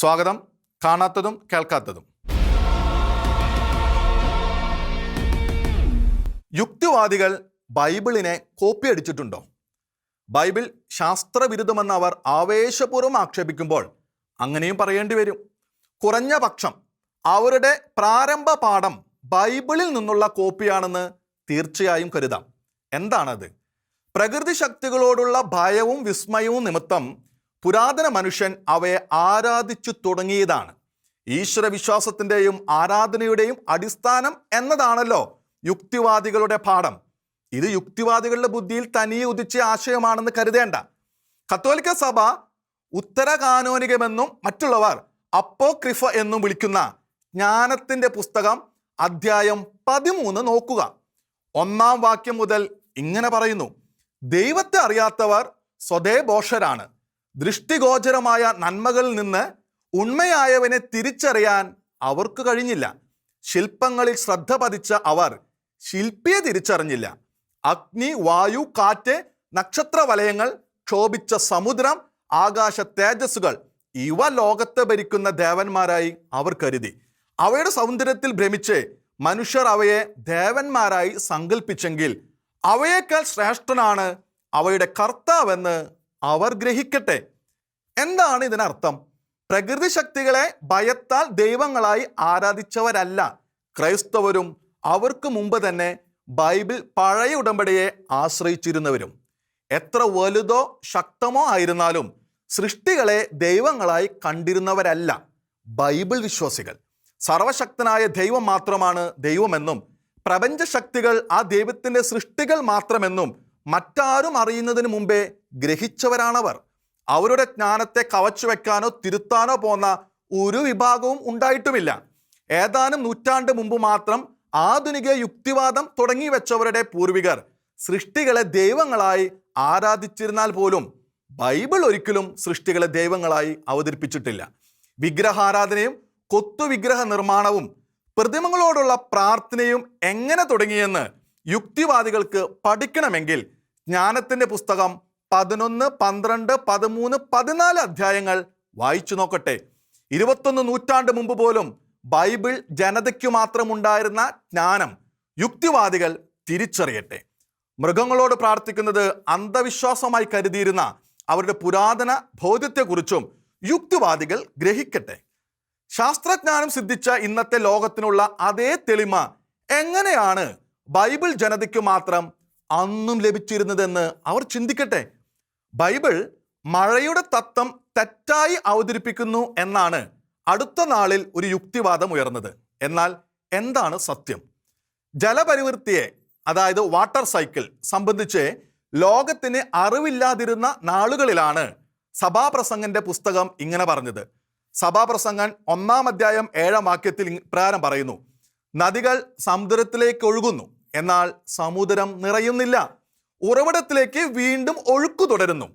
സ്വാഗതം. കാണാത്തതും കേൾക്കാത്തതും. യുക്തിവാദികൾ ബൈബിളിനെ copy അടിച്ചിട്ടുണ്ടോ? Bible ശാസ്ത്രവിരുദ്ധമെന്ന് അവർ ആവേശപൂർവം ആക്ഷേപിക്കുമ്പോൾ അങ്ങനെയും പറയേണ്ടി വരും. കുറഞ്ഞ പക്ഷം അവരുടെ പ്രാരംഭ പാഠം ബൈബിളിൽ നിന്നുള്ള കോപ്പിയാണെന്ന് തീർച്ചയായും കരുതാം. എന്താണത്? പ്രകൃതി ശക്തികളോടുള്ള ഭയവും വിസ്മയവും നിമിത്തം പുരാതന മനുഷ്യൻ അവയെ ആരാധിച്ചു തുടങ്ങിയതാണ്. ഈശ്വര വിശ്വാസത്തിന്റെയും ആരാധനയുടെയും അടിസ്ഥാനം എന്നതാണല്ലോ യുക്തിവാദികളുടെ പാഠം. ഇത് യുക്തിവാദികളുടെ ബുദ്ധിയിൽ തനിയെ ഉദിച്ച ആശയമാണെന്ന് കരുതേണ്ട. കത്തോലിക്ക സഭ ഉത്തരകാനോനികമെന്നും മറ്റുള്ളവർ അപ്പോക്രിഫ എന്നും വിളിക്കുന്ന ജ്ഞാനത്തിന്റെ പുസ്തകം അധ്യായം പതിമൂന്ന് നോക്കുക. ഒന്നാം വാക്യം മുതൽ ഇങ്ങനെ പറയുന്നു. ദൈവത്തെ അറിയാത്തവർ സ്വദേ ബോഷരാണ് ദൃഷ്ടിഗോചരമായ നന്മകളിൽ നിന്ന് ഉണ്മയായവനെ തിരിച്ചറിയാൻ അവർക്ക് കഴിഞ്ഞില്ല. ശില്പങ്ങളിൽ ശ്രദ്ധ പതിച്ച അവർ ശില്പിയെ തിരിച്ചറിഞ്ഞില്ല. അഗ്നി വായു കാറ്റ് നക്ഷത്ര വലയങ്ങൾ ക്ഷോഭിച്ച സമുദ്രം ആകാശ തേജസ്സുകൾ ഇവ ലോകത്തെ ഭരിക്കുന്ന ദേവന്മാരായി അവർ കരുതി. അവയുടെ സൗന്ദര്യത്തിൽ ഭ്രമിച്ച് മനുഷ്യർ അവയെ ദേവന്മാരായി സങ്കല്പിച്ചെങ്കിൽ അവയേക്കാൾ ശ്രേഷ്ഠനാണ് അവയുടെ കർത്താവെന്ന് അവർ ഗ്രഹിക്കട്ടെ. എന്താണ് ഇതിനർത്ഥം? പ്രകൃതി ശക്തികളെ ഭയത്താൽ ദൈവങ്ങളായി ആരാധിച്ചവരല്ല. ക്രൈസ്തവരും അവർക്ക് മുമ്പ് തന്നെ ബൈബിൾ പഴയ ഉടമ്പടിയെ ആശ്രയിച്ചിരുന്നവരും. എത്ര വലുതോ ശക്തമോ ആയിരുന്നാലും സൃഷ്ടികളെ ദൈവങ്ങളായി കണ്ടിരുന്നവരല്ല ബൈബിൾ വിശ്വാസികൾ. സർവശക്തനായ ദൈവം മാത്രമാണ് ദൈവമെന്നും പ്രപഞ്ച ശക്തികൾ ആ ദൈവത്തിന്റെ സൃഷ്ടികൾ മാത്രമെന്നും മറ്റാരും അറിയുന്നതിന് മുമ്പേ ഗ്രഹിച്ചവരാണവർ. അവരുടെ ജ്ഞാനത്തെ കവച്ചു വെക്കാനോ തിരുത്താനോ പോന്ന ഒരു വിഭാഗവും ഉണ്ടായിട്ടുമില്ല. ഏതാനും നൂറ്റാണ്ട് മുമ്പ് മാത്രം ആധുനിക യുക്തിവാദം തുടങ്ങി വെച്ചവരുടെ പൂർവികർ സൃഷ്ടികളെ ദൈവങ്ങളായി ആരാധിച്ചിരുന്നാൽ പോലും ബൈബിൾ ഒരിക്കലും സൃഷ്ടികളെ ദൈവങ്ങളായി അവതരിപ്പിച്ചിട്ടില്ല. വിഗ്രഹാരാധനയും കൊത്തുവിഗ്രഹ നിർമ്മാണവും പ്രതിമകളോടുള്ള പ്രാർത്ഥനയും എങ്ങനെ തുടങ്ങിയെന്ന് യുക്തിവാദികൾക്ക് പഠിക്കണമെങ്കിൽ ജ്ഞാനത്തിന്റെ പുസ്തകം പതിനൊന്ന് പന്ത്രണ്ട് പതിമൂന്ന് പതിനാല് അധ്യായങ്ങൾ വായിച്ചു നോക്കട്ടെ. ഇരുപത്തൊന്ന് നൂറ്റാണ്ട് മുമ്പ് പോലും ബൈബിൾ ജനതയ്ക്കു മാത്രമുണ്ടായിരുന്ന ജ്ഞാനം യുക്തിവാദികൾ തിരിച്ചറിയട്ടെ. മൃഗങ്ങളോട് പ്രാർത്ഥിക്കുന്നത് അന്ധവിശ്വാസമായി കരുതിയിരുന്ന അവരുടെ പുരാതന ബോധ്യത്തെക്കുറിച്ചും യുക്തിവാദികൾ ഗ്രഹിക്കട്ടെ. ശാസ്ത്രജ്ഞാനം സിദ്ധിച്ച ഇന്നത്തെ ലോകത്തിനുള്ള അതേ തെളിമ എങ്ങനെയാണ് ബൈബിൾ ജനതയ്ക്ക് മാത്രം അന്നും ലഭിച്ചിരുന്നതെന്ന് അവർ ചിന്തിക്കട്ടെ. ബൈബിൾ മഴയുടെ തത്വം തെറ്റായി അവതരിപ്പിക്കുന്നു എന്നാണ് അടുത്ത നാളിൽ ഒരു യുക്തിവാദം ഉയർന്നത്. എന്നാൽ എന്താണ് സത്യം? ജലപരിവൃത്തിയെ അതായത് വാട്ടർ സൈക്കിൾ സംബന്ധിച്ച് ലോകത്തിന് അറിവില്ലാതിരുന്ന നാളുകളിലാണ് സഭാപ്രസംഗന്റെ പുസ്തകം ഇങ്ങനെ പറഞ്ഞത്. സഭാപ്രസംഗൻ ഒന്നാം അധ്യായം ഏഴാം വാക്യത്തിൽ പ്രകാരം പറയുന്നു നദികൾ സമുദ്രത്തിലേക്ക് ഒഴുകുന്നു. എന്നാൽ സമുദ്രം നിറയുന്നില്ല. ഉറവിടത്തിലേക്ക് വീണ്ടും ഒഴുക്കു തുടരുന്നു.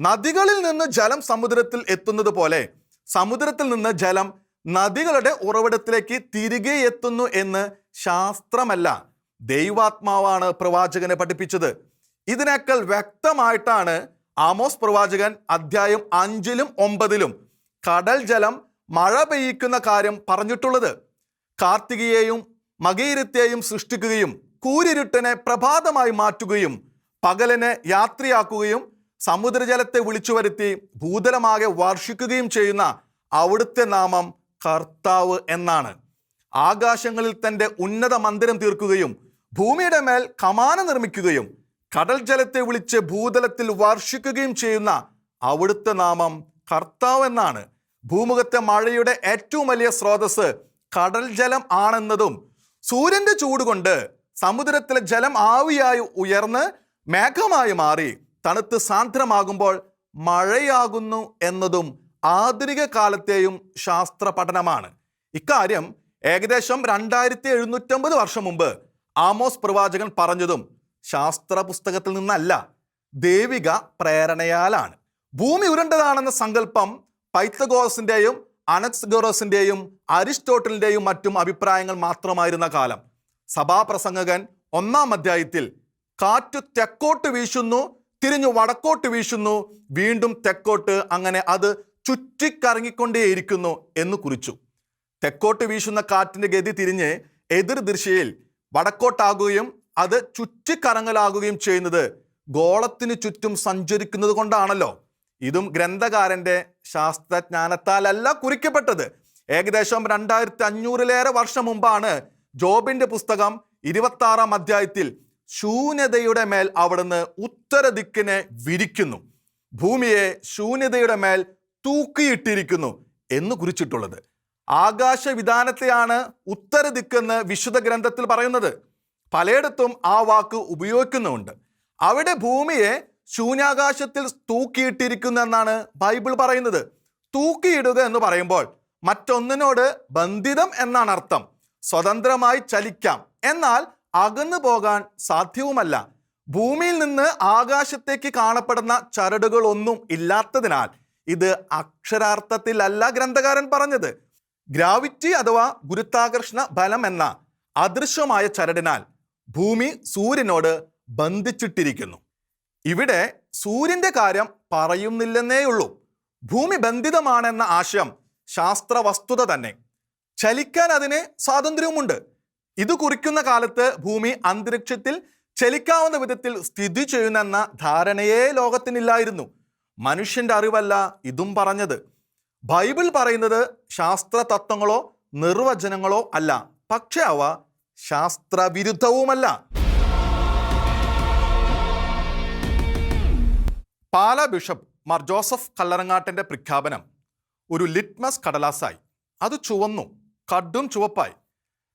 നദികളിൽ നിന്ന് ജലം സമുദ്രത്തിൽ എത്തുന്നത് പോലെ സമുദ്രത്തിൽ നിന്ന് ജലം നദികളുടെ ഉറവിടത്തിലേക്ക് തിരികെ എത്തുന്നു എന്ന് ശാസ്ത്രമല്ല ദൈവാത്മാവാണ് പ്രവാചകനെ പഠിപ്പിച്ചത്. ഇതിനേക്കാൾ വ്യക്തമായിട്ടാണ് ആമോസ് പ്രവാചകൻ അധ്യായം അഞ്ചിലും ഒമ്പതിലും കടൽ ജലം മഴ പെയ്യിക്കുന്ന കാര്യം പറഞ്ഞിട്ടുള്ളത്. കാർത്തികയെയും മകീരത്തെയും സൃഷ്ടിക്കുകയും കൂരിരുട്ടിനെ പ്രഭാതമായി മാറ്റുകയും പകലിനെ യാത്രയാക്കുകയും സമുദ്രജലത്തെ വിളിച്ചു വരുത്തി ഭൂതലമാകെ വർഷിക്കുകയും ചെയ്യുന്ന അവിടുത്തെ നാമം കർത്താവ് എന്നാണ്. ആകാശങ്ങളിൽ തന്റെ ഉന്നത മന്ദിരം തീർക്കുകയും ഭൂമിയുടെ മേൽ കമാന നിർമ്മിക്കുകയും കടൽ ജലത്തെ വിളിച്ച് ഭൂതലത്തിൽ വർഷിക്കുകയും ചെയ്യുന്ന അവിടുത്തെ നാമം കർത്താവ് എന്നാണ്. ഭൂമുഖത്തെ മഴയുടെ ഏറ്റവും വലിയ സ്രോതസ് കടൽ ജലം ആണെന്നതും സൂര്യന്റെ ചൂട് കൊണ്ട് സമുദ്രത്തിലെ ജലം ആവിയായി ഉയർന്ന് മേഘമായി മാറി. തണുത്ത് സാന്ദ്രമാകുമ്പോൾ മഴയാകുന്നു എന്നതും ആധുനിക കാലത്തെയും ശാസ്ത്ര പഠനമാണ് ഇക്കാര്യം ഏകദേശം രണ്ടായിരത്തി എഴുന്നൂറ്റമ്പത് വർഷം മുമ്പ് ആമോസ് പ്രവാചകൻ പറഞ്ഞതും ശാസ്ത്ര പുസ്തകത്തിൽ നിന്നല്ല ദൈവിക പ്രേരണയാലാണ്. ഭൂമി ഉരുണ്ടതാണെന്ന സങ്കല്പം പൈത്തഗോറസിന്റെയും അനക്സ്ഗോറസിന്റെയും അരിസ്റ്റോട്ടലിന്റെയും മറ്റും അഭിപ്രായങ്ങൾ മാത്രമായിരുന്ന കാലം. സഭാപ്രസംഗകൻ ഒന്നാം അധ്യായത്തിൽ കാറ്റ് തെക്കോട്ട് വീശുന്നു തിരിഞ്ഞു വടക്കോട്ട് വീശുന്നു. വീണ്ടും തെക്കോട്ട് അങ്ങനെ അത് ചുറ്റിക്കറങ്ങിക്കൊണ്ടേയിരിക്കുന്നു എന്ന് കുറിച്ചു. തെക്കോട്ട് വീശുന്ന കാറ്റിന്റെ ഗതി തിരിഞ്ഞ് എതിർ ദിശയിൽ വടക്കോട്ടാകുകയും അത് ചുറ്റിക്കറങ്ങലാകുകയും ചെയ്യുന്നത് ഗോളത്തിന് ചുറ്റും സഞ്ചരിക്കുന്നത് കൊണ്ടാണല്ലോ. ഇതും ഗ്രന്ഥകാരന്റെ ശാസ്ത്രജ്ഞാനത്താലല്ല കുറിക്കപ്പെട്ടത്. ഏകദേശം രണ്ടായിരത്തി അഞ്ഞൂറിലേറെ വർഷം മുമ്പാണ് ജോബിന്റെ പുസ്തകം ഇരുപത്തി ആറാം അധ്യായത്തിൽ ശൂന്യതയുടെ മേൽ അവിടുന്ന് ഉത്തര ദിക്കിനെ വിരിക്കുന്നു. ഭൂമിയെ ശൂന്യതയുടെ മേൽ തൂക്കിയിട്ടിരിക്കുന്നു എന്ന് കുറിച്ചിട്ടുള്ളത്. ആകാശവിധാനത്തെയാണ് ഉത്തര ദിക്കെന്ന് വിശുദ്ധ ഗ്രന്ഥത്തിൽ പറയുന്നത്. പലയിടത്തും ആ വാക്ക് ഉപയോഗിക്കുന്നുണ്ട് അവിടെ ഭൂമിയെ ശൂന്യാകാശത്തിൽ തൂക്കിയിട്ടിരിക്കുന്നു എന്നാണ് ബൈബിൾ പറയുന്നത്. തൂക്കിയിടുക എന്ന് പറയുമ്പോൾ മറ്റൊന്നിനോട് ബന്ധിതം എന്നാണ് അർത്ഥം. സ്വതന്ത്രമായി ചലിക്കാം. എന്നാൽ അകന്നു പോകാൻ സാധ്യവുമല്ല. ഭൂമിയിൽ നിന്ന് ആകാശത്തേക്ക് കാണപ്പെടുന്ന ചരടുകളൊന്നും ഇല്ലാത്തതിനാൽ ഇത് അക്ഷരാർത്ഥത്തിലല്ല ഗ്രന്ഥകാരൻ പറഞ്ഞത്. ഗ്രാവിറ്റി അഥവാ ഗുരുത്വാകർഷണ ബലം എന്ന അദൃശ്യമായ ചരടിനാൽ ഭൂമി സൂര്യനോട് ബന്ധിച്ചിട്ടിരിക്കുന്നു. ഇവിടെ സൂര്യന്റെ കാര്യം പറയുന്നില്ലെന്നേയുള്ളൂ. ഭൂമി ബന്ധിതമാണെന്ന ആശയം ശാസ്ത്ര വസ്തുത തന്നെ. ചലിക്കാൻ അതിന് സ്വാതന്ത്ര്യവുമുണ്ട്. ഇത് കുറിക്കുന്ന കാലത്ത് ഭൂമി അന്തരീക്ഷത്തിൽ ചലിക്കാവുന്ന വിധത്തിൽ സ്ഥിതി ചെയ്യുന്നെന്ന ധാരണയെ ലോകത്തിനില്ലായിരുന്നു. മനുഷ്യന്റെ അറിവല്ല ഇതും പറഞ്ഞത്. ബൈബിൾ പറയുന്നത് ശാസ്ത്ര തത്വങ്ങളോ നിർവചനങ്ങളോ അല്ല. പക്ഷെ അവ ശാസ്ത്രവിരുദ്ധവുമല്ല. പാല ബിഷപ്പ് മാർ ജോസഫ് കല്ലറങ്ങാട്ടിന്റെ പ്രഖ്യാപനം ഒരു ലിറ്റ്മസ് കടലാസായി. അത് ചുവന്നു. കടും ചുവപ്പായി.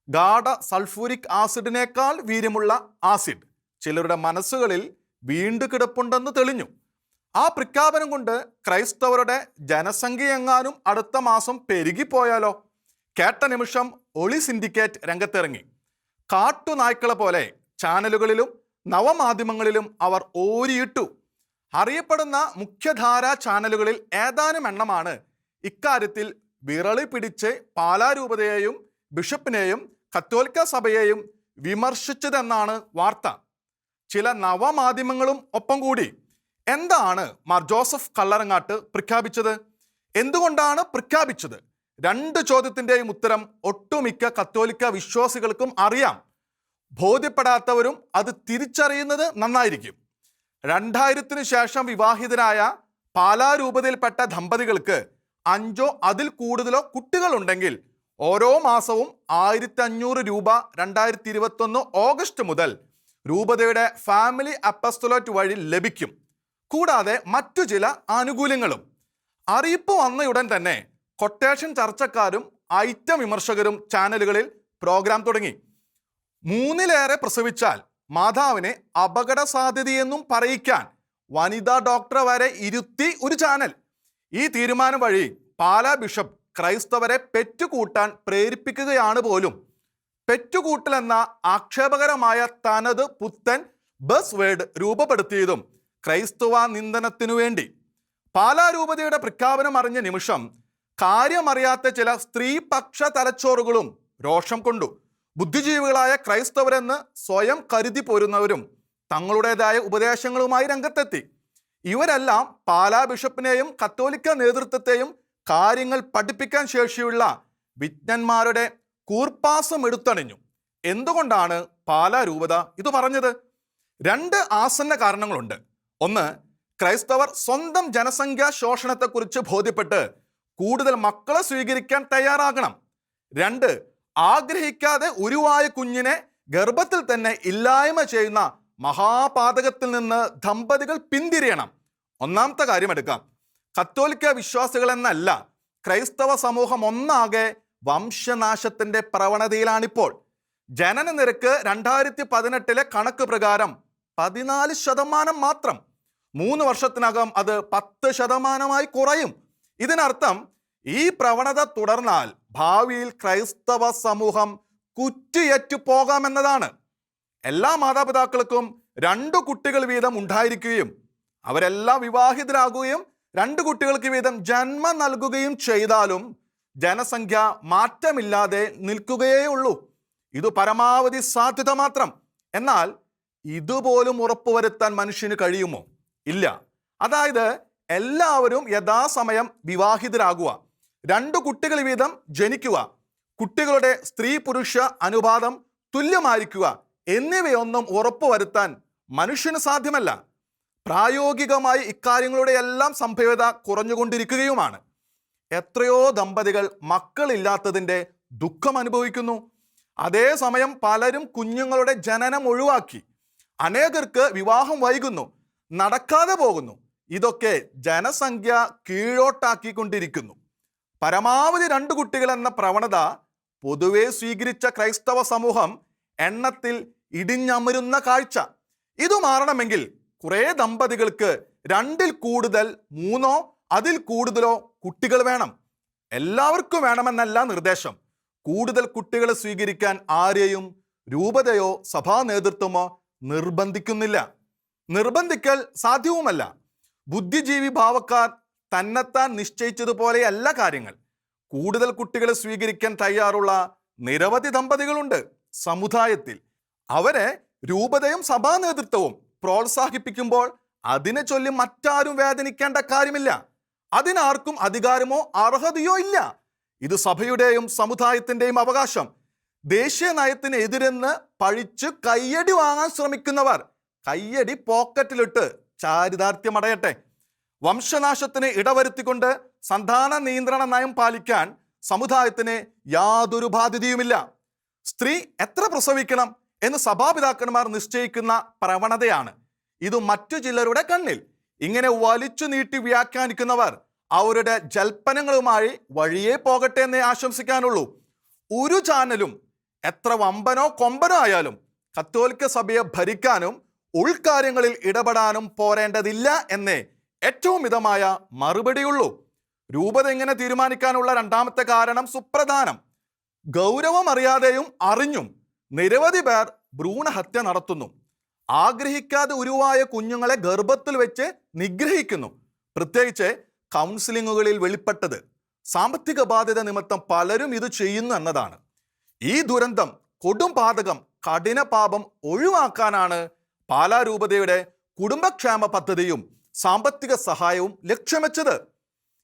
ഗാഢ സൾഫൂരിക് ആസിഡിനേക്കാൾ വീര്യമുള്ള ആസിഡ് ചിലരുടെ മനസ്സുകളിൽ വീണ്ടു കിടപ്പുണ്ടെന്ന് തെളിഞ്ഞു. ആ പ്രഖ്യാപനം കൊണ്ട് ക്രൈസ്തവരുടെ ജനസംഖ്യ എങ്ങാനും അടുത്ത മാസം പെരുകിപ്പോയാലോ? കേട്ട നിമിഷം ഒളി സിൻഡിക്കേറ്റ് രംഗത്തിറങ്ങി. കാട്ടുനായ്ക്കളെ പോലെ ചാനലുകളിലും നവമാധ്യമങ്ങളിലും അവർ ഓരിയിട്ടു. അറിയപ്പെടുന്ന മുഖ്യധാരാ ചാനലുകളിൽ ഏതാനും എണ്ണമാണ് ഇക്കാര്യത്തിൽ വിറളി പിടിച്ച് പാലാരൂപതയെയും ബിഷപ്പിനെയും കത്തോലിക്ക സഭയെയും വിമർശിച്ചതെന്നാണ് വാർത്ത. ചില നവമാധ്യമങ്ങളും ഒപ്പം കൂടി. എന്താണ് മാർ ജോസഫ് കല്ലറങ്ങാട്ട് പ്രഖ്യാപിച്ചത്? എന്തുകൊണ്ടാണ് പ്രഖ്യാപിച്ചത്? രണ്ട് ചോദ്യത്തിന്റെയും ഉത്തരം ഒട്ടുമിക്ക കത്തോലിക്ക വിശ്വാസികൾക്കും അറിയാം. ബോധ്യപ്പെടാത്തവരും അത് തിരിച്ചറിയുന്നത് നന്നായിരിക്കും. രണ്ടായിരത്തിനു ശേഷം വിവാഹിതരായ പാലാരൂപതയിൽപ്പെട്ട ദമ്പതികൾക്ക് അഞ്ചോ അതിൽ കൂടുതലോ കുട്ടികളുണ്ടെങ്കിൽ ഓരോ മാസവും ആയിരത്തി അഞ്ഞൂറ് രൂപ രണ്ടായിരത്തി ഇരുപത്തൊന്ന് ഓഗസ്റ്റ് മുതൽ രൂപതയുടെ ഫാമിലി അപ്പസ്തുലോറ്റ് വഴി ലഭിക്കും. കൂടാതെ മറ്റു ചില ആനുകൂല്യങ്ങളും. അറിയിപ്പ് വന്നയുടൻ തന്നെ കൊട്ടേഷൻ ചർച്ചക്കാരും ഐറ്റം വിമർശകരും ചാനലുകളിൽ പ്രോഗ്രാം തുടങ്ങി. മൂന്നിലേറെ പ്രസവിച്ചാൽ മാതാവിനെ അപകട സാധ്യതയെന്നും പറയിക്കാൻ വനിതാ ഡോക്ടറെ വരെ ഇരുത്തി ഒരു ചാനൽ. ഈ തീരുമാനം വഴി പാലാ ബിഷപ്പ് ക്രൈസ്തവരെ പെറ്റുകൂട്ടാൻ പ്രേരിപ്പിക്കുകയാണ് പോലും. പെറ്റുകൂട്ടൽ എന്ന ആക്ഷേപകരമായ തനത് പുത്തൻ ബസ് വേർഡ് രൂപപ്പെടുത്തിയതും ക്രൈസ്തവ നിന്ദനത്തിനു വേണ്ടി. പാലാ രൂപതയുടെ പ്രഖ്യാപനം അറിഞ്ഞ നിമിഷം കാര്യമറിയാത്ത ചില സ്ത്രീപക്ഷ തലച്ചോറുകളും രോഷം കൊണ്ടു. ബുദ്ധിജീവികളായ ക്രൈസ്തവരെന്ന് സ്വയം കരുതി പോരുന്നവരും തങ്ങളുടേതായ ഉപദേശങ്ങളുമായി രംഗത്തെത്തി. ഇവരെല്ലാം പാലാ ബിഷപ്പിനെയും കത്തോലിക്ക നേതൃത്വത്തെയും കാര്യങ്ങൾ പഠിപ്പിക്കാൻ ശേഷിയുള്ള വിജ്ഞന്മാരുടെ കൂർപ്പാസം എടുത്തണിഞ്ഞു എന്തുകൊണ്ടാണ് പാലാ രൂപത ഇത് പറഞ്ഞത്? രണ്ട് ആസന്ന കാരണങ്ങളുണ്ട്. ഒന്ന് ക്രൈസ്തവർ സ്വന്തം ജനസംഖ്യാ ശോഷണത്തെക്കുറിച്ച് ബോധ്യപ്പെട്ട് കൂടുതൽ മക്കളെ സ്വീകരിക്കാൻ തയ്യാറാകണം. രണ്ട് ആഗ്രഹിക്കാതെ ഉരുവായ കുഞ്ഞിനെ ഗർഭത്തിൽ തന്നെ ഇല്ലായ്മ ചെയ്യുന്ന മഹാപാതകത്തിൽ നിന്ന് ദമ്പതികൾ പിന്തിരിയണം. ഒന്നാമത്തെ കാര്യം എടുക്കാം. കത്തോലിക്ക വിശ്വാസികൾ എന്നല്ല ക്രൈസ്തവ സമൂഹം ഒന്നാകെ വംശനാശത്തിന്റെ പ്രവണതയിലാണിപ്പോൾ. ജനന നിരക്ക് രണ്ടായിരത്തി പതിനെട്ടിലെ കണക്ക് പ്രകാരം പതിനാല് ശതമാനം മാത്രം. മൂന്ന് വർഷത്തിനകം അത് പത്ത് ശതമാനമായി കുറയും. ഇതിനർത്ഥം ഈ പ്രവണത തുടർന്നാൽ ഭാവിയിൽ ക്രൈസ്തവ സമൂഹം കുറ്റിയറ്റു പോകാമെന്നതാണ് എല്ലാ മാതാപിതാക്കൾക്കും രണ്ടു കുട്ടികൾ വീതം ഉണ്ടായിരിക്കുകയും അവരെല്ലാം വിവാഹിതരാകുകയും രണ്ട് കുട്ടികൾക്ക് വീതം ജന്മം നൽകുകയും ചെയ്താലും ജനസംഖ്യ മാറ്റമില്ലാതെ നിൽക്കുകയേ ഉള്ളൂ ഇത് പരമാവധി സാധ്യത മാത്രം. എന്നാൽ ഇതുപോലും ഉറപ്പുവരുത്താൻ മനുഷ്യന് കഴിയുമോ? ഇല്ല. അതായത് എല്ലാവരും യഥാസമയം വിവാഹിതരാകുക. രണ്ടു കുട്ടികൾ വീതം ജനിക്കുക. കുട്ടികളുടെ സ്ത്രീ പുരുഷ അനുപാതം തുല്യമായിരിക്കുക. എന്നിവയൊന്നും ഉറപ്പുവരുത്താൻ മനുഷ്യന് സാധ്യമല്ല. പ്രായോഗികമായി ഇക്കാര്യങ്ങളുടെ എല്ലാം സംഭവ്യത കുറഞ്ഞുകൊണ്ടിരിക്കുകയുമാണ്. എത്രയോ ദമ്പതികൾ മക്കളില്ലാത്തതിന്റെ ദുഃഖം അനുഭവിക്കുന്നു. അതേസമയം പലരും കുഞ്ഞുങ്ങളുടെ ജനനം ഒഴിവാക്കി. അനേകർക്ക് വിവാഹം വൈകുന്നു. നടക്കാതെ പോകുന്നു. ഇതൊക്കെ ജനസംഖ്യ കീഴോട്ടാക്കിക്കൊണ്ടിരിക്കുന്നു. പരമാവധി രണ്ട് കുട്ടികൾ എന്ന പ്രവണത പൊതുവെ സ്വീകരിച്ച ക്രൈസ്തവ സമൂഹം എണ്ണത്തിൽ ഇടിഞ്ഞമരുന്ന കാഴ്ച. ഇത് മാറണമെങ്കിൽ കുറേ ദമ്പതികൾക്ക് രണ്ടിൽ കൂടുതൽ മൂന്നോ അതിൽ കൂടുതലോ കുട്ടികൾ വേണം. എല്ലാവർക്കും വേണമെന്നല്ല നിർദ്ദേശം. കൂടുതൽ കുട്ടികളെ സ്വീകരിക്കാൻ ആരെയും രൂപതയോ സഭാ നേതൃത്വമോ നിർബന്ധിക്കുന്നില്ല. നിർബന്ധിക്കൽ സാധ്യവുമല്ല. ബുദ്ധിജീവി ഭാവക്കാർ തന്നെത്താൻ നിശ്ചയിച്ചതുപോലെയല്ല കാര്യങ്ങൾ. കൂടുതൽ കുട്ടികളെ സ്വീകരിക്കാൻ തയ്യാറുള്ള നിരവധി ദമ്പതികളുണ്ട്. സമുദായത്തിൽ. അവരെ രൂപതയും സഭാ നേതൃത്വവും പ്രോത്സാഹിപ്പിക്കുമ്പോൾ അതിനെ ചൊല്ലി മറ്റാരും വേദനിക്കേണ്ട കാര്യമില്ല. അതിനാർക്കും അധികാരമോ അർഹതയോ ഇല്ല. ഇത് സഭയുടെയും സമുദായത്തിന്റെയും അവകാശം. ദേശീയ നയത്തിന് എതിരെന്ന് പഴിച്ച് കയ്യടി വാങ്ങാൻ ശ്രമിക്കുന്നവർ കയ്യടി പോക്കറ്റിലിട്ട് ചാരിതാർത്ഥ്യമടയട്ടെ. വംശനാശത്തിന് ഇടവരുത്തിക്കൊണ്ട് സന്താന നിയന്ത്രണ നയം പാലിക്കാൻ സമുദായത്തിന് യാതൊരു ബാധ്യതയുമില്ല. സ്ത്രീ എത്ര പ്രസവിക്കണം എന്ന് സഭാപിതാക്കന്മാർ നിശ്ചയിക്കുന്ന പ്രവണതയാണ്. ഇത് മറ്റു ചിലരുടെ കണ്ണിൽ. ഇങ്ങനെ വലിച്ചു നീട്ടി വ്യാഖ്യാനിക്കുന്നവർ അവരുടെ ജൽപ്പനങ്ങളുമായി വഴിയേ പോകട്ടെ എന്നേ ആശംസിക്കാനുള്ളൂ. ഒരു ചാനലും എത്ര വമ്പനോ കൊമ്പനോ ആയാലും കത്തോലിക്ക സഭയെ ഭരിക്കാനും ഉൾക്കാര്യങ്ങളിൽ ഇടപെടാനും പോരേണ്ടതില്ല എന്നേ ഏറ്റവും മിതമായ മറുപടിയുള്ളൂ. രൂപത എങ്ങനെ തീരുമാനിക്കാനുള്ള രണ്ടാമത്തെ കാരണം സുപ്രധാനം. ഗൗരവം അറിയാതെയും അറിഞ്ഞും നിരവധി പേർ ഭ്രൂണഹത്യ നടത്തുന്നു. ആഗ്രഹിക്കാതെ ഉരുവായ കുഞ്ഞുങ്ങളെ ഗർഭത്തിൽ വെച്ച് നിഗ്രഹിക്കുന്നു. പ്രത്യേകിച്ച് കൗൺസിലിങ്ങുകളിൽ വെളിപ്പെട്ടത്. സാമ്പത്തിക ബാധ്യത നിമിത്തം പലരും ഇത് ചെയ്യുന്നു എന്നതാണ്. ഈ ദുരന്തം കൊടും പാതകം കഠിന പാപം ഒഴിവാക്കാനാണ് പാലാരൂപതയുടെ കുടുംബക്ഷേമ പദ്ധതിയും സാമ്പത്തിക സഹായവും ലക്ഷ്യം വെച്ചത്.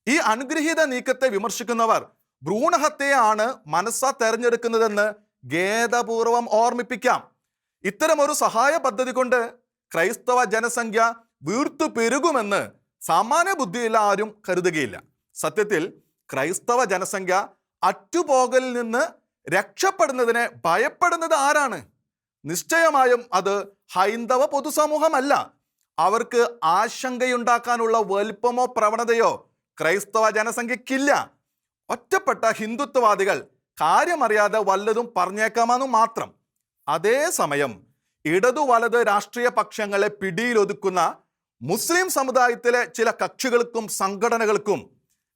ഈ അനുഗ്രഹീത നീക്കത്തെ വിമർശിക്കുന്നവർ ഭ്രൂണഹത്യയാണ് മനസ്സാ തെരഞ്ഞെടുക്കുന്നതെന്ന് ഖേദപൂർവം ഓർമ്മിപ്പിക്കാം. ഇത്തരമൊരു സഹായ പദ്ധതി കൊണ്ട് ക്രൈസ്തവ ജനസംഖ്യ വീർത്തു പെരുകുമെന്ന് സാമാന്യ ബുദ്ധിയുള്ള ആരും കരുതുകയില്ല. സത്യത്തിൽ ക്രൈസ്തവ ജനസംഖ്യ അറ്റുപോകലിൽ നിന്ന് രക്ഷപ്പെടുന്നതിനെ ഭയപ്പെടുന്നത് ആരാണ്? നിശ്ചയമായും അത് ഹൈന്ദവ പൊതുസമൂഹമല്ല. അവർക്ക് ആശങ്കയുണ്ടാക്കാനുള്ള വലുപ്പമോ പ്രവണതയോ ക്രൈസ്തവ ജനസംഖ്യക്കില്ല ഒറ്റപ്പെട്ട ഹിന്ദുത്വവാദികൾ കാര്യമറിയാതെ വല്ലതും പറഞ്ഞേക്കാമെന്നു മാത്രം. അതേസമയം ഇടതു വലത് രാഷ്ട്രീയ പക്ഷങ്ങളെ പിടിയിലൊതുക്കുന്ന മുസ്ലിം സമുദായത്തിലെ ചില കക്ഷികൾക്കും സംഘടനകൾക്കും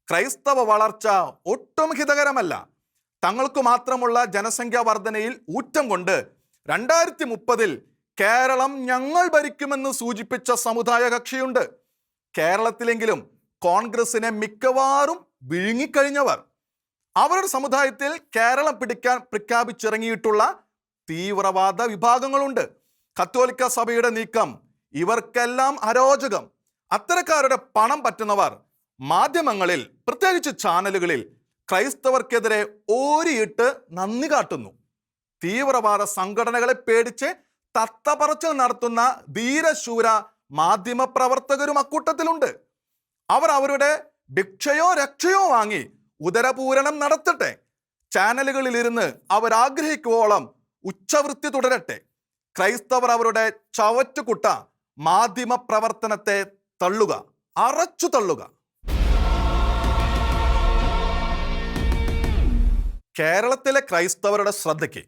ക്രൈസ്തവ വളർച്ച ഒട്ടും ഹിതകരമല്ല. തങ്ങൾക്ക് മാത്രമുള്ള ജനസംഖ്യാ വർധനയിൽ ഊറ്റം കൊണ്ട് രണ്ടായിരത്തി മുപ്പതിൽ കേരളം ഞങ്ങൾ ഭരിക്കുമെന്ന് സൂചിപ്പിച്ച സമുദായ കക്ഷിയുണ്ട്. കേരളത്തിലെങ്കിലും കോൺഗ്രസിനെ മിക്കവാറും വിഴുങ്ങിക്കഴിഞ്ഞവർ. അവരുടെ സമുദായത്തിൽ കേരളം പിടിക്കാൻ പ്രഖ്യാപിച്ചിറങ്ങിയിട്ടുള്ള തീവ്രവാദ വിഭാഗങ്ങളുണ്ട്. കത്തോലിക്ക സഭയുടെ നീക്കം ഇവർക്കെല്ലാം അരോചകം. അത്തരക്കാരുടെ പണം പറ്റുന്നവർ മാധ്യമങ്ങളിൽ പ്രത്യേകിച്ച് ചാനലുകളിൽ ക്രൈസ്തവർക്കെതിരെ ഓരിയിട്ട് നന്ദി കാട്ടുന്നു. തീവ്രവാദ സംഘടനകളെ പേടിച്ച് തത്തപറച്ചിൽ നടത്തുന്ന ധീരശൂര മാധ്യമ പ്രവർത്തകരും അക്കൂട്ടത്തിലുണ്ട്. അവർ അവരുടെ ഭിക്ഷയോ രക്ഷയോ വാങ്ങി ഉദരപൂരണം നടത്തട്ടെ. ചാനലുകളിലിരുന്ന് അവരാഗ്രഹിക്കുവോളം ഉച്ചവൃത്തി തുടരട്ടെ. ക്രൈസ്തവർ അവരുടെ ചവറ്റുകുട്ട മാധ്യമ പ്രവർത്തനത്തെ തള്ളുക അറച്ചു തള്ളുക. കേരളത്തിലെ ക്രൈസ്തവരുടെ ശ്രദ്ധയ്ക്ക്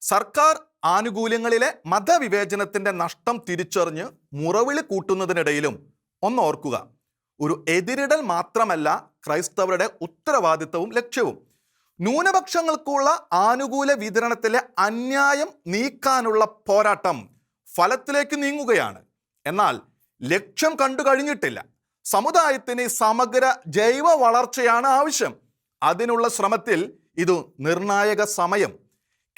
സർക്കാർ ആനുകൂല്യങ്ങളിലെ മതവിവേചനത്തിന്റെ നഷ്ടം തിരിച്ചറിഞ്ഞ് മുറവിളി കൂട്ടുന്നതിനിടയിലും ഒന്ന് ഓർക്കുക. ഒരു എതിരിടൽ മാത്രമല്ല ക്രൈസ്തവരുടെ ഉത്തരവാദിത്വവും ലക്ഷ്യവും. ന്യൂനപക്ഷങ്ങൾക്കുള്ള ആനുകൂല വിതരണത്തിലെ അന്യായം നീക്കാനുള്ള പോരാട്ടം ഫലത്തിലേക്ക് നീങ്ങുകയാണ്. എന്നാൽ ലക്ഷ്യം കണ്ടു കഴിഞ്ഞിട്ടില്ല. സമുദായത്തിന് സമഗ്ര ജൈവ വളർച്ചയാണ് ആവശ്യം. അതിനുള്ള ശ്രമത്തിൽ ഇത് നിർണായക സമയം.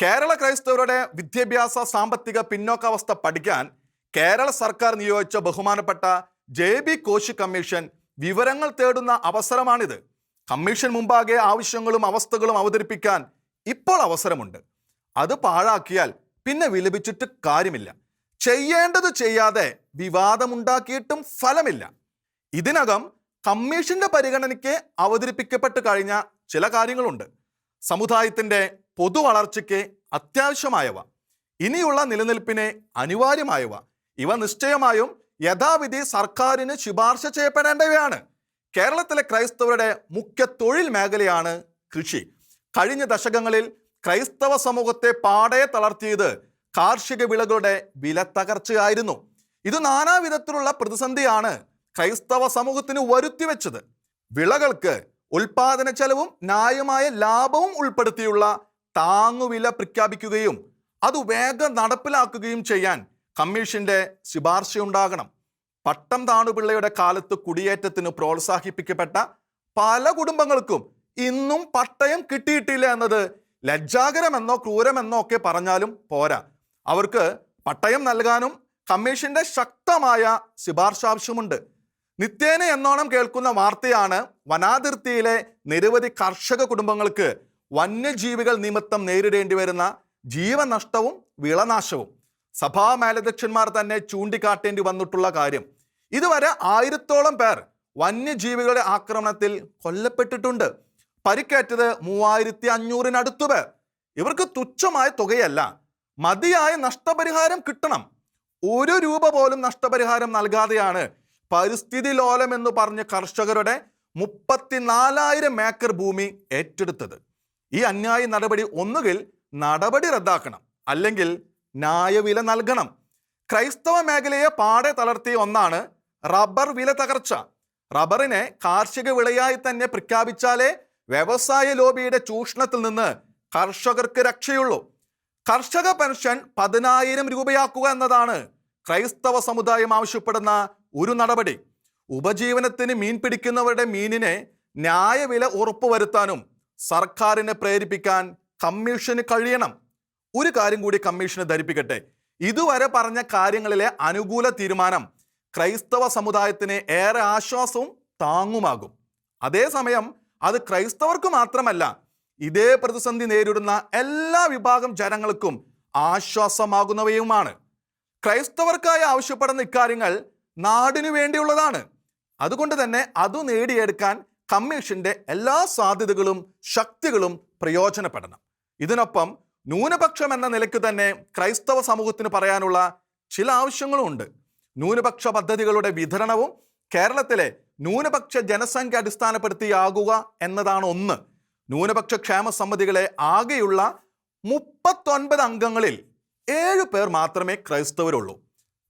കേരള ക്രൈസ്തവരുടെ വിദ്യാഭ്യാസ സാമ്പത്തിക പിന്നോക്കാവസ്ഥ പഠിക്കാൻ കേരള സർക്കാർ നിയോഗിച്ച ബഹുമാനപ്പെട്ട ജെ ബി കോശി കമ്മീഷൻ വിവരങ്ങൾ തേടുന്ന അവസരമാണിത്. കമ്മീഷൻ മുമ്പാകെ ആവശ്യങ്ങളും അവസ്ഥകളും അവതരിപ്പിക്കാൻ ഇപ്പോൾ അവസരമുണ്ട്. അത് പാഴാക്കിയാൽ പിന്നെ വിലപിച്ചിട്ട് കാര്യമില്ല. ചെയ്യേണ്ടത് ചെയ്യാതെ വിവാദമുണ്ടാക്കിയിട്ടും ഫലമില്ല. ഇതിനകം കമ്മീഷന്റെ പരിഗണനയ്ക്ക് അവതരിപ്പിക്കപ്പെട്ട് കഴിഞ്ഞ ചില കാര്യങ്ങളുണ്ട്. സമുദായത്തിന്റെ പൊതു വളർച്ചയ്ക്ക് അത്യാവശ്യമായവ. ഇനിയുള്ള നിലനിൽപ്പിന് അനിവാര്യമായവ. ഇവ നിശ്ചയമായും യഥാവിധി സർക്കാരിന് ശുപാർശ ചെയ്യപ്പെടേണ്ടവയാണ്. കേരളത്തിലെ ക്രൈസ്തവരുടെ മുഖ്യ തൊഴിൽ മേഖലയാണ് കൃഷി. കഴിഞ്ഞ ദശകങ്ങളിൽ ക്രൈസ്തവ സമൂഹത്തെ പാടെ തളർത്തിയത് കാർഷിക വിളകളുടെ വില തകർച്ചയായിരുന്നു. ഇത് നാനാവിധത്തിലുള്ള പ്രതിസന്ധിയാണ് ക്രൈസ്തവ സമൂഹത്തിന് വരുത്തിവെച്ചത്. വിളകൾക്ക് ഉൽപാദന ചെലവും ന്യായമായ ലാഭവും ഉൾപ്പെടുത്തിയുള്ള താങ്ങുവില പ്രഖ്യാപിക്കുകയും അത് വേഗം നടപ്പിലാക്കുകയും ചെയ്യാൻ കമ്മീഷന്റെ ശുപാർശയുണ്ടാകണം. പട്ടം താണുപിള്ളയുടെ കാലത്ത് കുടിയേറ്റത്തിന് പ്രോത്സാഹിപ്പിക്കപ്പെട്ട പല കുടുംബങ്ങൾക്കും ഇന്നും പട്ടയം കിട്ടിയിട്ടില്ല എന്നത് ലജ്ജാകരമെന്നോ ക്രൂരമെന്നോ ഒക്കെ പറഞ്ഞാലും പോരാ. അവർക്ക് പട്ടയം നൽകാനും കമ്മീഷന്റെ ശക്തമായ ശുപാർശ ആവശ്യമുണ്ട് നിത്യേന എന്നോണം കേൾക്കുന്ന വാർത്തയാണ് വനാതിർത്തിയിലെ നിരവധി കർഷക കുടുംബങ്ങൾക്ക് വന്യജീവികൾ നിമിത്തം നേരിടേണ്ടി വരുന്ന ജീവനഷ്ടവും വിളനാശവും. സഭാ മേലധ്യക്ഷന്മാർ തന്നെ ചൂണ്ടിക്കാട്ടേണ്ടി വന്നിട്ടുള്ള കാര്യം. ഇതുവരെ ആയിരത്തോളം പേർ വന്യജീവികളുടെ ആക്രമണത്തിൽ കൊല്ലപ്പെട്ടിട്ടുണ്ട്. പരിക്കേറ്റത് മൂവായിരത്തി അഞ്ഞൂറിനടുത്തു പേർ. ഇവർക്ക് തുച്ഛമായ തുകയല്ല. മതിയായ നഷ്ടപരിഹാരം കിട്ടണം. ഒരു രൂപ പോലും നഷ്ടപരിഹാരം നൽകാതെയാണ് പരിസ്ഥിതി ലോലം എന്ന് പറഞ്ഞ് കർഷകരുടെ മുപ്പത്തിനാലായിരം ഏക്കർ ഭൂമി ഏറ്റെടുത്തത്. ഈ അന്യായ നടപടി ഒന്നുകിൽ നടപടി റദ്ദാക്കണം. അല്ലെങ്കിൽ ന്യായവില നൽകണം. ക്രൈസ്തവ മേഖലയെ പാടെ തളർത്തിയ ഒന്നാണ് റബ്ബർ വില തകർച്ച. റബ്ബറിനെ കാർഷിക വിളയായി തന്നെ പ്രഖ്യാപിച്ചാലേ വ്യവസായ ലോബിയുടെ ചൂഷണത്തിൽ നിന്ന് കർഷകർക്ക് രക്ഷയുള്ളൂ. കർഷക പെൻഷൻ പതിനായിരം രൂപയാക്കുക എന്നതാണ് ക്രൈസ്തവ സമുദായം ആവശ്യപ്പെടുന്ന ഒരു നടപടി. ഉപജീവനത്തിന് മീൻ പിടിക്കുന്നവരുടെ മീനിനെ ന്യായവില ഉറപ്പുവരുത്താനും സർക്കാരിനെ പ്രേരിപ്പിക്കാൻ കമ്മീഷന് കഴിയണം. ഒരു കാര്യം കൂടി കമ്മീഷന് ധരിപ്പിക്കട്ടെ. ഇതുവരെ പറഞ്ഞ കാര്യങ്ങളിലെ അനുകൂല തീരുമാനം ക്രൈസ്തവ സമുദായത്തിന് ഏറെ ആശ്വാസവും താങ്ങുമാകും. അതേസമയം അത് ക്രൈസ്തവർക്ക് മാത്രമല്ല ഇതേ പ്രതിസന്ധി നേരിടുന്ന എല്ലാ വിഭാഗം ജനങ്ങൾക്കും ആശ്വാസമാകുന്നവയുമാണ്. ക്രൈസ്തവർക്കായി ആവശ്യപ്പെടുന്ന ഇക്കാര്യങ്ങൾ നാടിനു വേണ്ടിയുള്ളതാണ്. അതുകൊണ്ട് തന്നെ അത് നേടിയെടുക്കാൻ കമ്മീഷന്റെ എല്ലാ സാധ്യതകളും ശക്തികളും പ്രയോജനപ്പെടണം. ഇതിനൊപ്പം ന്യൂനപക്ഷം എന്ന നിലയ്ക്ക് തന്നെ ക്രൈസ്തവ സമൂഹത്തിന് പറയാനുള്ള ചില ആവശ്യങ്ങളും ഉണ്ട് ന്യൂനപക്ഷ പദ്ധതികളുടെ വിതരണവും കേരളത്തിലെ ന്യൂനപക്ഷ ജനസംഖ്യ അടിസ്ഥാനപ്പെടുത്തിയാകുക എന്നതാണ് ഒന്ന്. ന്യൂനപക്ഷ ക്ഷേമ സമിതികളെ ആകെയുള്ള മുപ്പത്തൊൻപത് അംഗങ്ങളിൽ ഏഴ് പേർ മാത്രമേ ക്രൈസ്തവരുള്ളൂ.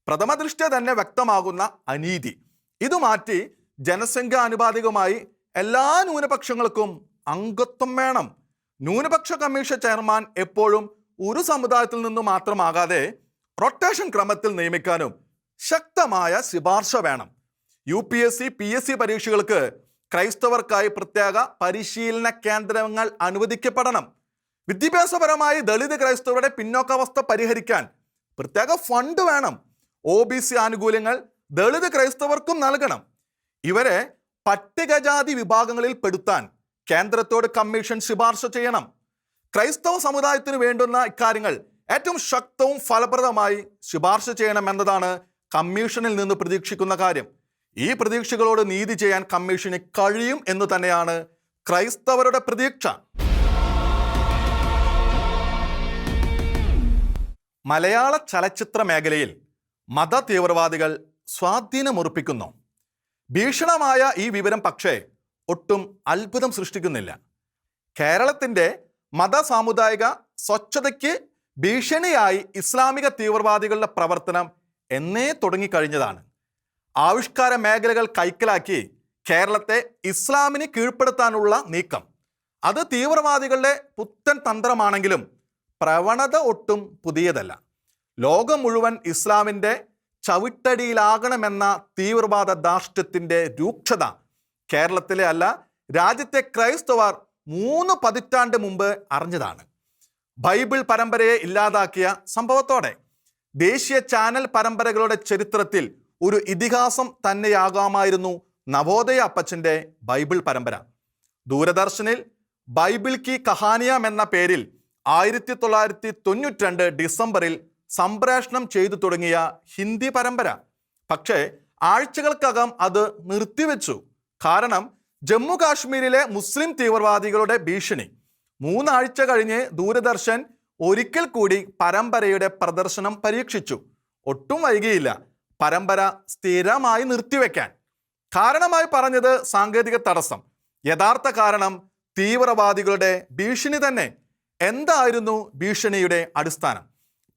പ്രഥമ ദൃഷ്ട്യ തന്നെ വ്യക്തമാകുന്ന അനീതി. ഇത് മാറ്റി ജനസംഖ്യ അനുപാതികമായി എല്ലാ ന്യൂനപക്ഷങ്ങൾക്കും അംഗത്വം വേണം. ന്യൂനപക്ഷ കമ്മീഷൻ ചെയർമാൻ എപ്പോഴും ഒരു സമുദായത്തിൽ നിന്ന് മാത്രമാകാതെ റൊട്ടേഷൻ ക്രമത്തിൽ നിയമിക്കാനും ശക്തമായ ശുപാർശ വേണം. U P S C P S C പരീക്ഷകൾക്ക് ക്രൈസ്തവർക്കായി പ്രത്യേക പരിശീലന കേന്ദ്രങ്ങൾ അനുവദിക്കപ്പെടണം. വിദ്യാഭ്യാസപരമായി ദളിത് ക്രൈസ്തവരുടെ പിന്നോക്കാവസ്ഥ പരിഹരിക്കാൻ പ്രത്യേക ഫണ്ട് വേണം. ഒ ബി സി ആനുകൂല്യങ്ങൾ ദളിത് ക്രൈസ്തവർക്കും നൽകണം. ഇവരെ പട്ടികജാതി വിഭാഗങ്ങളിൽ പെടുത്താൻ കേന്ദ്രത്തോട് കമ്മീഷൻ ശുപാർശ ചെയ്യണം. ക്രൈസ്തവ സമുദായത്തിന് വേണ്ടുന്ന ഇക്കാര്യങ്ങൾ ഏറ്റവും ശക്തവും ഫലപ്രദമായി ശുപാർശ ചെയ്യണം എന്നതാണ് കമ്മീഷനിൽ നിന്ന് പ്രതീക്ഷിക്കുന്ന കാര്യം. ഈ പ്രതീക്ഷകളോട് നീതി ചെയ്യാൻ കമ്മീഷന് കഴിയും എന്ന് തന്നെയാണ് ക്രൈസ്തവരുടെ പ്രതീക്ഷ. മലയാള ചലച്ചിത്ര മേഖലയിൽ മത തീവ്രവാദികൾ സ്വാധീനമുറപ്പിക്കുന്നു. ഭീഷണമായ ഈ വിവരം പക്ഷേ ഒട്ടും അത്ഭുതം സൃഷ്ടിക്കുന്നില്ല. കേരളത്തിന്റെ മത സാമുദായിക സ്വച്ഛതയ്ക്ക് ഭീഷണിയായി ഇസ്ലാമിക തീവ്രവാദികളുടെ പ്രവർത്തനം എന്നേ തുടങ്ങിക്കഴിഞ്ഞതാണ്. ആവിഷ്കാര മേഖലകൾ കൈക്കലാക്കി കേരളത്തെ ഇസ്ലാമിന് കീഴ്പ്പെടുത്താനുള്ള നീക്കം. അത് തീവ്രവാദികളുടെ പുത്തൻ തന്ത്രമാണെങ്കിലും പ്രവണത ഒട്ടും പുതിയതല്ല. ലോകം മുഴുവൻ ഇസ്ലാമിന്റെ ചവിട്ടടിയിലാകണമെന്ന തീവ്രവാദ ധാർഷ്ട്യത്തിന്റെ രൂക്ഷത കേരളത്തിലെ അല്ല രാജ്യത്തെ ക്രൈസ്തവർ മൂന്ന് പതിറ്റാണ്ട് മുമ്പ് അറിഞ്ഞതാണ്. ബൈബിൾ പരമ്പരയെ ഇല്ലാതാക്കിയ സംഭവത്തോടെ ദേശീയ ചാനൽ പരമ്പരകളുടെ ചരിത്രത്തിൽ ഒരു ഇതിഹാസം തന്നെയാകാമായിരുന്നു നവോദയ അപ്പച്ചന്റെ ബൈബിൾ പരമ്പര. ദൂരദർശനിൽ ബൈബിൾ കി കഹാനിയാം എന്ന പേരിൽ ആയിരത്തി തൊള്ളായിരത്തി തൊണ്ണൂറ്റി രണ്ട് ഡിസംബറിൽ സംപ്രേഷണം ചെയ്തു തുടങ്ങിയ ഹിന്ദി പരമ്പര. പക്ഷേ ആഴ്ചകൾക്കകം അത് നിർത്തിവെച്ചു. കാരണം ജമ്മു കാശ്മീരിലെ മുസ്ലിം തീവ്രവാദികളുടെ ഭീഷണി. മൂന്നാഴ്ച കഴിഞ്ഞ് ദൂരദർശൻ ഒരിക്കൽ കൂടി പരമ്പരയുടെ പ്രദർശനം പരീക്ഷിച്ചു. ഒട്ടും വൈകിയില്ല. പരമ്പര സ്ഥിരമായി നിർത്തിവെക്കാൻ. കാരണമായി പറഞ്ഞത് സാങ്കേതിക തടസ്സം. യഥാർത്ഥ കാരണം തീവ്രവാദികളുടെ ഭീഷണി തന്നെ. എന്തായിരുന്നു ഭീഷണിയുടെ അടിസ്ഥാനം?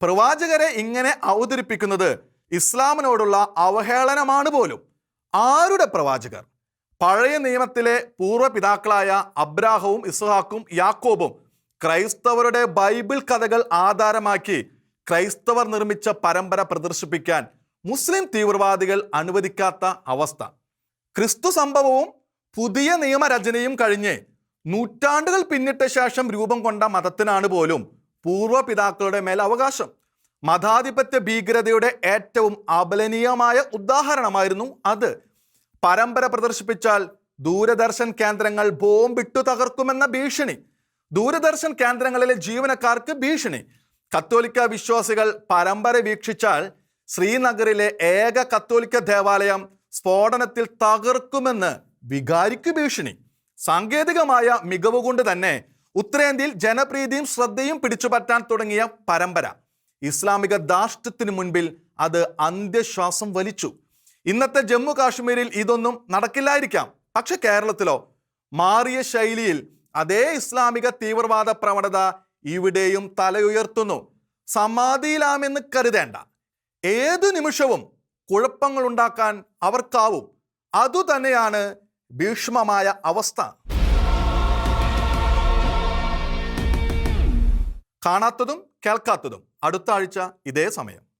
പ്രവാചകരെ ഇങ്ങനെ അവതരിപ്പിക്കുന്നത് ഇസ്ലാമിനോടുള്ള അവഹേളനമാണ് പോലും. ആരുടെ പ്രവാചകർ? പഴയ നിയമത്തിലെ പൂർവപിതാക്കളായ അബ്രാഹവും ഇസ്ഹാക്കും യാക്കോബും ക്രൈസ്തവരുടെ ബൈബിൾ കഥകൾ ആധാരമാക്കി ക്രൈസ്തവർ നിർമ്മിച്ച പരമ്പര പ്രദർശിപ്പിക്കാൻ മുസ്ലിം തീവ്രവാദികൾ അനുവദിക്കാത്ത അവസ്ഥ. ക്രിസ്തു സംഭവവും പുതിയ നിയമരചനയും കഴിഞ്ഞ് നൂറ്റാണ്ടുകൾ പിന്നിട്ട ശേഷം രൂപം കൊണ്ട മതത്തിനാണ് പോലും പൂർവപിതാക്കളുടെ മേൽ അവകാശം. മതാധിപത്യ ഭീകരതയുടെ ഏറ്റവും അപലനീയമായ ഉദാഹരണമായിരുന്നു അത്. പരമ്പര പ്രദർശിപ്പിച്ചാൽ ദൂരദർശൻ കേന്ദ്രങ്ങൾ ബോംബിട്ടു തകർക്കുമെന്ന ഭീഷണി. ദൂരദർശൻ കേന്ദ്രങ്ങളിലെ ജീവനക്കാർക്ക് ഭീഷണി. കത്തോലിക്ക വിശ്വാസികൾ പരമ്പര വീക്ഷിച്ചാൽ ശ്രീനഗറിലെ ഏക കത്തോലിക്ക ദേവാലയം സ്ഫോടനത്തിൽ തകർക്കുമെന്ന് വികാരിക്ക് ഭീഷണി. സാങ്കേതികമായ മികവ് കൊണ്ട് തന്നെ ഉത്തരേന്ത്യയിൽ ജനപ്രീതിയും ശ്രദ്ധയും പിടിച്ചുപറ്റാൻ തുടങ്ങിയ പരമ്പര. ഇസ്ലാമിക ധാർഷ്ട്യത്തിന് മുൻപിൽ അത് അന്ത്യശ്വാസം വലിച്ചു. ഇന്നത്തെ ജമ്മു കാശ്മീരിൽ ഇതൊന്നും നടക്കില്ലായിരിക്കാം. പക്ഷെ കേരളത്തിലോ? മാറിയ ശൈലിയിൽ അതേ ഇസ്ലാമിക തീവ്രവാദ പ്രവണത ഇവിടെയും തലയുയർത്തുന്നു. സമാധിയിലാമെന്ന് കരുതേണ്ട. ഏതു നിമിഷവും കുഴപ്പങ്ങൾ ഉണ്ടാക്കാൻ അവർക്കാവും. അതുതന്നെയാണ് ഭീഷ്മമായ അവസ്ഥ. കാണാത്തതും കേൾക്കാത്തതും. അടുത്ത ആഴ്ച ഇതേ സമയം.